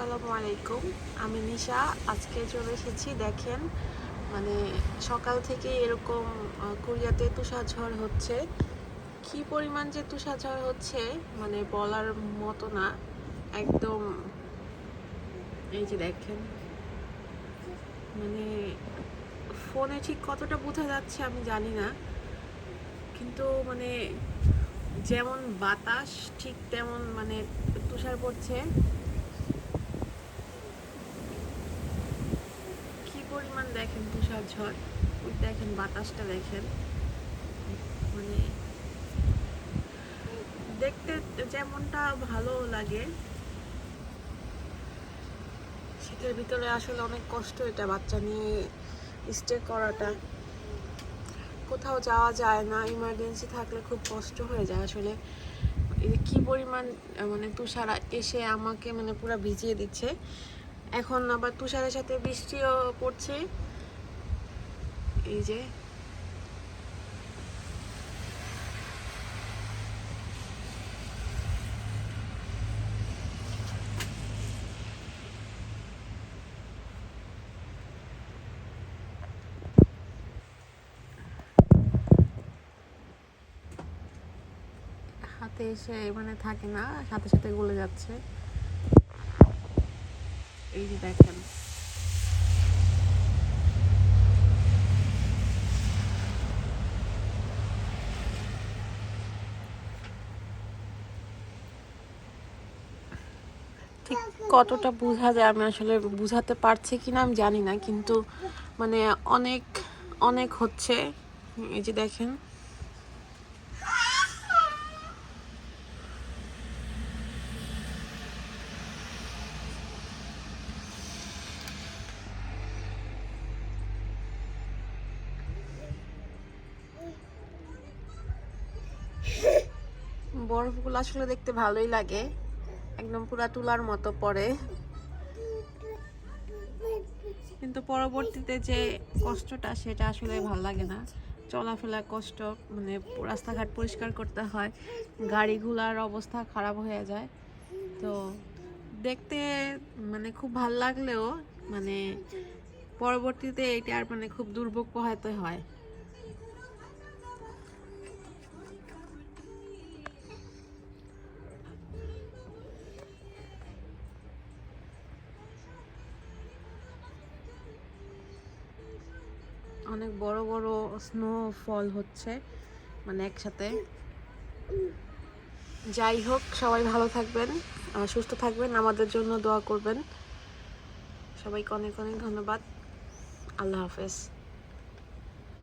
আসসালামু আলাইকুম আমি নিশা। আজকে চলে এসেছি, দেখেন মানে সকাল থেকে এরকম কোরিয়াতে তুষারঝড় হচ্ছে। কি পরিমাণ যে তুষারঝড় হচ্ছে মানে বলার মতো না। একদম, এই যে দেখেন মানে ফোনে ঠিক কতটা বোঝা যাচ্ছে আমি জানি না। কিন্তু মানে যেমন বাতাস, ঠিক তেমন মানে তুষার পড়ছে কি পরিমাণ দেখেন তুষার ঝড়। ওই দেখেন বাতাসটা দেখেন। মানে দেখতে যেমনটা ভালো লাগে। শীতের ভিতরে আসলে অনেক কষ্ট এটা বাচ্চা নিয়ে স্টে করাটা। কোথাও যাওয়া যায় না ইমার্জেন্সি থাকলে খুব কষ্ট হয়ে যায় আসলে। কি পরিমাণ মানে তুষার এসে আমাকে মানে পুরো ভিজিয়ে দিচ্ছে। এখন আবার তুষারের সাথে বৃষ্টিও পড়ছে। এই যে হাতে এসে মানে থাকে না সাথে সাথে গলে যাচ্ছে। এই যে দেখেন। ঠিক কতটা বোঝা যায় আমি আসলে বুঝাতে পারছি কি না আমি জানি না, কিন্তু মানে অনেক অনেক হচ্ছে। এই যে দেখেন। বরফগুলো আসলে দেখতে ভালোই লাগে। একদম পুরা তুলার মতো পড়ে। কিন্তু পরবর্তীতে যে কষ্টটা, সেটা আসলে ভালো লাগে না। চলাফেরা কষ্ট মানে রাস্তাঘাট পরিষ্কার করতে হয় গাড়িগুলার অবস্থা খারাপ হয়ে যায়। তো দেখতে মানে খুব ভালো লাগলেও মানে পরবর্তীতে এটা আর মানে খুব দুর্ভোগ পোহাতে হয়। অনেক বড় বড় স্নো ফল হচ্ছে মানে একসাথে। যাই হোক, সবাই ভালো থাকবেন সুস্থ থাকবেন, আমাদের জন্য দোয়া করবেন। সবাইকে অনেক অনেক ধন্যবাদ। আল্লাহ হাফেজ।